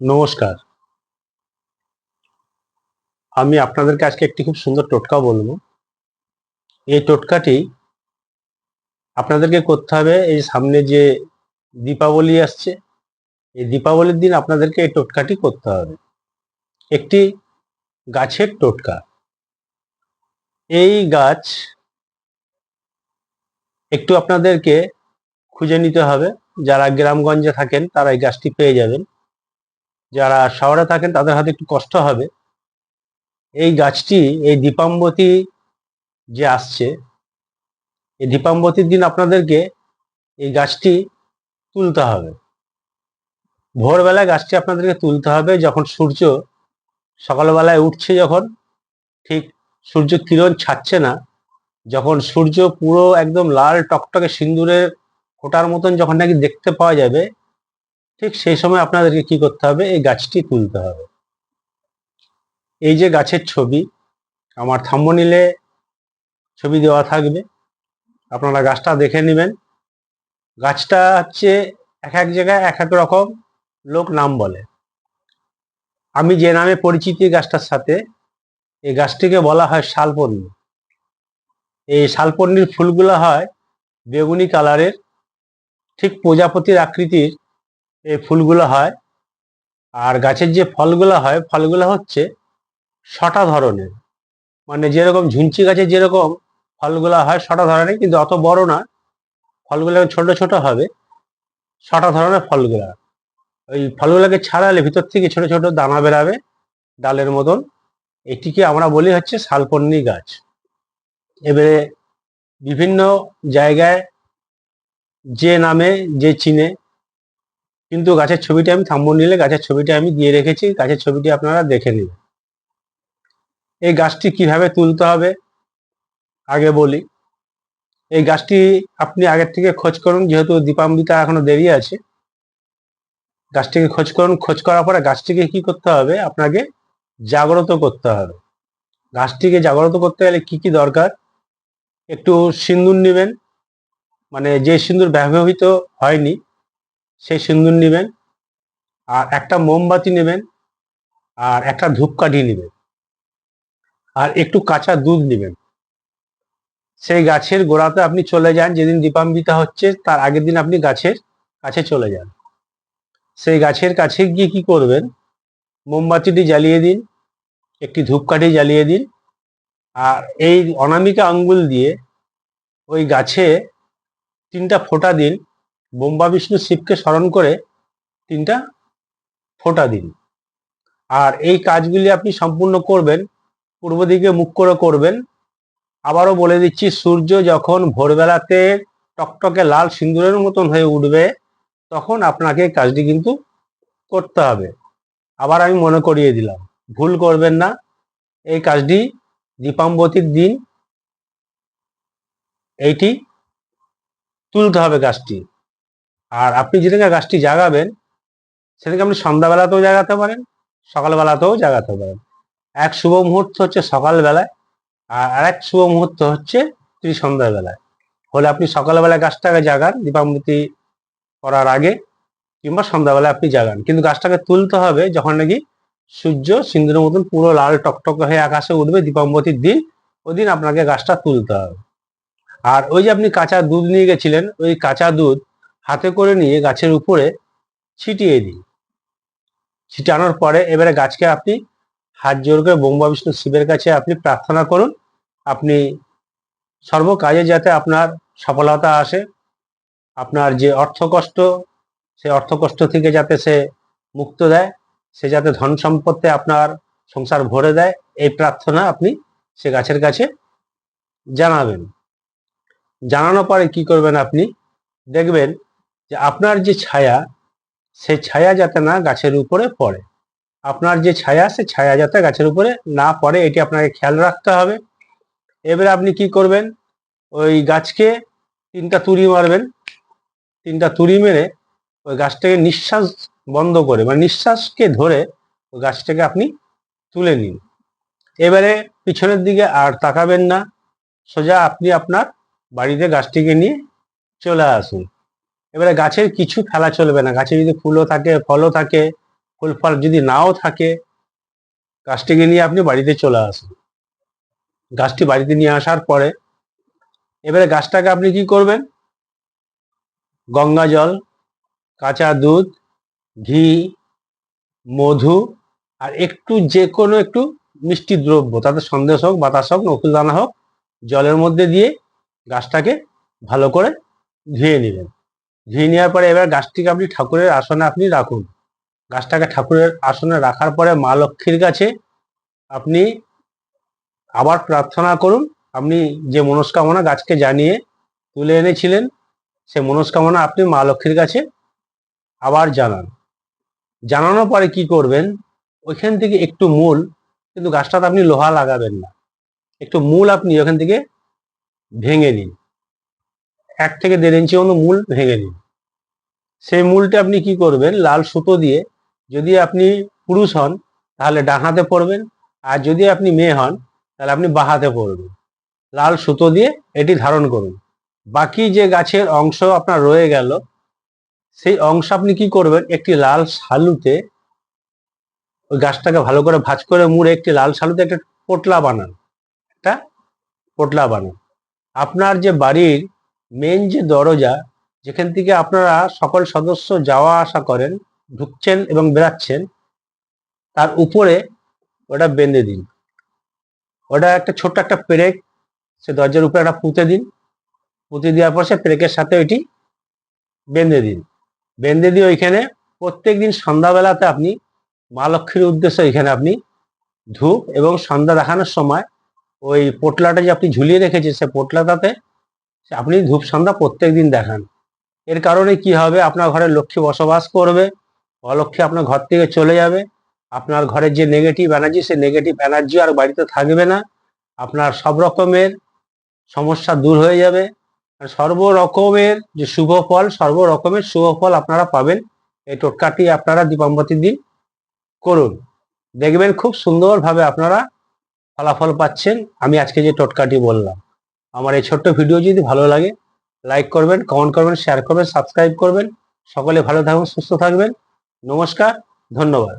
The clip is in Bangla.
নমস্কার। আমি আপনাদেরকে আজকে একটি খুব সুন্দর টোটকা বলব। এই টোটকাটি আপনাদেরকে করতে হবে এই সামনে যে দীপাবলি আসছে, এই দীপাবলির দিন আপনাদেরকে এই টোটকাটি করতে হবে। একটি গাছের টোটকা। এই গাছ একটু আপনাদেরকে খুঁজে নিতে হবে। যারা গ্রামগঞ্জে থাকেন তারা এই গাছটি পেয়ে যাবেন। যারা শহরে থাকেন তাদের হাতে একটু কষ্ট হবে। এই গাছটি, এই দীপাম্বতী যে আসছে, এই দীপাম্বতীর দিন আপনাদেরকে এই গাছটি তুলতে হবে। ভোরবেলায় গাছটি আপনাদেরকে তুলতে হবে যখন সূর্য সকালবেলায় উঠছে যখন, ঠিক সূর্য কিরণ ছাড়ছে না, যখন সূর্য পুরো একদম লাল টকটকে সিন্দুরের ফোটার মতন যখন নাকি দেখতে পাওয়া যাবে ঠিক সেই সময় আপনাদেরকে কি করতে হবে? এই গাছটি তুলতে হবে। এই যে গাছের ছবি, আমার থাম্বনিলে ছবি দেওয়া থাকবে। আপনারা গাছটা দেখে নেবেন। গাছটা হচ্ছে এক এক জায়গায় এক এক রকম লোক নাম বলে। আমি যে নামে পরিচিতি গাছটার সাথে, এই গাছটিকে বলা হয় শালপন্নি। এই শালপন্নির ফুলগুলো হয় বেগুনি কালারের, ঠিক প্রজাপতির আকৃতির এই ফুলগুলো হয়। আর গাছের যে ফলগুলো হয়, ফলগুলো হচ্ছে ছটা ধরনের। মানে যেরকম ঝুঞ্চি গাছের যেরকম ফলগুলো হয় ছটা ধরনের, কিন্তু অত বড় না। ফলগুলো ছোট ছোট হবে, ছটা ধরনের ফলগুলো। ওই ফলগুলোকে ছাড়ালে ভিতর থেকে ছোট ছোট দানা বেরাবে ডালের মতন। এটিকে আমরা বলি হচ্ছে শালপন্নি গাছ। এবারে বিভিন্ন জায়গায় যে নামে, যে চিনে কিন্তু গাছের ছবিটা আমি থাম্বন নিলে গাছের ছবিটা আমি দিয়ে রেখেছি, গাছের ছবিটি আপনারা দেখে নিন। এই গাছটি কীভাবে তুলতে হবে, আগে বলি। এই গাছটি আপনি আগের থেকে খোঁজ করুন, যেহেতু দীপাম্বিতা এখনও দেরি আছে। গাছটিকে খোঁজ করুন, খোঁজ করার পরে গাছটিকে কি করতে হবে, আপনাকে জাগ্রত করতে হবে। গাছটিকে জাগ্রত করতে গেলে কি কি দরকার? একটু সিন্দুর নেবেন মানে যে সিন্দুর ব্যবহৃত হয়নি সেই সিন্দুর নেবেন, আর একটা মোমবাতি নেবেন, আর একটা ধূপকাঠি নেবেন, আর একটু কাঁচা দুধ নেবেন। সেই গাছের গোড়াতে আপনি চলে যান, যেদিন দীপাম্বিতা হচ্ছে, তার আগের দিন আপনি গাছের কাছে চলে যান। সেই গাছের কাছে গিয়ে কি করবেন? মোমবাতিটি জ্বালিয়ে দিন, একটি ধূপকাঠি জ্বালিয়ে দিন, আর এই অনামিকা আঙ্গুল দিয়ে ওই গাছে তিনটা ফোঁটা দিন বোম্বা বিষ্ণু শিবকে স্মরণ করে তিনটা ফোঁটা দিন। আর এই কাজগুলি আপনি সম্পূর্ণ করবেন, পূর্ব দিকে মুখ করে করবেন। আবারও বলে দিচ্ছি, সূর্য যখন ভোরবেলাতে টকটকে লাল সিন্দুরের মতন হয়ে উঠবে, তখন আপনাকে কাজটি কিন্তু করতে হবে। আবার আমি মনে করিয়ে দিলাম, ভুল করবেন না, এই কাজটি দীপাম্বতীর দিন, এইটি তুলতে হবে গাছটি আর আপনি যেদিকে গাছটি জাগাবেন সেদিকে আপনি সন্ধ্যাবেলাতেও জাগাতে পারেন, সকালবেলাতেও জাগাতে পারেন। এক শুভ মুহূর্ত হচ্ছে সকালবেলায়, আর আরেক শুভ মুহূর্ত হচ্ছে সন্ধ্যাবেলায়। হলে আপনি সকালবেলায় গাছটাকে জাগান, দীপাবতী করার আগে, কিংবা সন্ধ্যাবেলায় আপনি জাগান। কিন্তু গাছটাকে তুলতে হবে যখন নাকি সূর্য সিন্দুরের মতন পুরো লাল টকটকে হয়ে আকাশে উঠবে, দীপাবতীর দিন, ওই দিন আপনাকে গাছটা তুলতে হবে। আর ওই যে আপনি কাঁচা দুধ নিয়ে গেছিলেন, ওই কাঁচা দুধ হাতে করে নিয়ে গাছের উপরে ছিটিয়ে দিন ছিটানোর পরে এবারে গাছকে আপনি হাত জোর করে ব্রহ্মা, বিষ্ণু, শিবের কাছে আপনি প্রার্থনা করুন। আপনি সর্ব কাজে যাতে আপনার সফলতা আসে, আপনার যে অর্থ কষ্ট সেই অর্থ কষ্ট থেকে যাতে সে মুক্ত দেয়, সে যাতে ধন সম্পত্তি আপনার সংসার ভরে দেয়, এই প্রার্থনা আপনি সে গাছের কাছে জানাবেন। জানানোর পরে কি করবেন আপনি? দেখবেন যে আপনার যে ছায়া সেই ছায়া যাতে না গাছের উপরে পড়ে। আপনার যে ছায়া, সে ছায়া যাতে গাছের উপরে না পড়ে, এটি আপনাকে খেয়াল রাখতে হবে। এবারে আপনি কি করবেন? ওই গাছকে তিনটা তুড়ি মারবেন। তিনটা তুড়ি মেরে ওই গাছটাকে নিঃশ্বাস বন্ধ করে মানে নিঃশ্বাসকে ধরে ওই গাছটাকে আপনি তুলে নিন। এবারে পিছনের দিকে আর তাকাবেন না। সোজা আপনি আপনার বাড়িতে গাছটিকে নিয়ে চলে আসুন। এবারে গাছের কিছু ফেলা চলবে না। গাছে যদি ফুলও থাকে, ফলও থাকে, ফুল ফল যদি নাও থাকে, গাছটিকে নিয়ে আপনি বাড়িতে চলে আসুন। গাছটি বাড়িতে নিয়ে আসার পরে এবারে গাছটাকে আপনি কি করবেন? গঙ্গা জল, কাঁচা দুধ, ঘি, মধু আর একটু যে কোনো একটু মিষ্টি দ্রব্য, তাতে সন্দেশ হোক, বাতাস হোক, নকুলদানা হোক, জলের মধ্যে দিয়ে গাছটাকে ভালো করে ধুয়ে নেবেন। ধুয়ে নেওয়ার পরে এবার গাছটিকে আপনি ঠাকুরের আসনে আপনি রাখুন। গাছটাকে ঠাকুরের আসনে রাখার পরে মা লক্ষ্মীর কাছে আপনি আবার প্রার্থনা করুন। আপনি যে মনস্কামনা গাছকে জানিয়ে তুলে এনেছিলেন, সে মনস্কামনা আপনি মা লক্ষ্মীর কাছে আবার জানান। জানানোর পরে কি করবেন? ওইখান থেকে একটু মূল, কিন্তু গাছটাতে আপনি লোহা লাগাবেন না। একটু মূল আপনি ওখান থেকে ভেঙে নিন। এক থেকে দেড় ইঞ্চি মতো মূল ভেঙে নিন। সেই মূলটা আপনি কি করবেন? লাল সুতো দিয়ে যদি আপনি পুরুষ হন, তাহলে ডান হাতে পরবেন। আর যদি আপনি মেয়ে হন, তাহলে আপনি বাঁ হাতে পরবেন। লাল সুতো দিয়ে এটি ধারণ করুন। বাকি যে গাছের অংশ আপনার রয়ে গেল, সেই অংশ আপনি কি করবেন? একটি লাল শালুতে ওই গাছটাকে ভালো করে ভাঁজ করে মুড়ে একটি লাল শালুতে একটা পোটলা বানান। একটা পোটলা বানান। আপনার যে বাড়ির মেন যে দরজা যেখান থেকে আপনারা সকল সদস্য যাওয়া আসা করেন, ঢুকছেন এবং বেরাচ্ছেন তার উপরে ওটা বেঁধে দিন। ওটা একটা ছোট্ট একটা পেরেক, সে দরজার উপরে একটা পুঁতে দিন। পুঁতে দেওয়ার পর সে পেরেকের সাথে ওইটি বেঁধে দিন। বেঁধে দিয়ে ওইখানে প্রত্যেক দিন সন্ধ্যাবেলাতে আপনি মা লক্ষ্মীর উদ্দেশ্যে ওইখানে আপনি ধূপ এবং সন্ধ্যা দেখানোর সময় ওই পোটলাটা যে আপনি ঝুলিয়ে রেখেছেন, সে পোটলাটাতে আপনি ধূপ সন্ধ্যা প্রত্যেক দিন দেখান। এর কারণে কি হবে? আপনার ঘরে লক্ষ্মী বসবাস করবে। অলক্ষ্মী আপনার ঘর থেকে চলে যাবে। আপনার ঘরের যে নেগেটিভ এনার্জি সেই নেগেটিভ এনার্জি আর বাড়িতে থাকবে না। আপনার সব রকমের সমস্যা দূর হয়ে যাবে। সর্ব রকমের যে শুভ ফল, সর্ব রকমের শুভ ফল আপনারা পাবেন। এই টোটকাটি আপনারা দীপাম্বতির দিন করুন। দেখবেন খুব সুন্দরভাবে আপনারা ফলাফল পাচ্ছেন। আমি আজকে যে টোটকাটি বললাম। আমার এই ছোট্ট ভিডিও যদি ভালো লাগে লাইক করবেন কমেন্ট করবেন শেয়ার করবেন সাবস্ক্রাইব করবেন। সকলে ভালো থাকবেন সুস্থ থাকবেন। নমস্কার, ধন্যবাদ।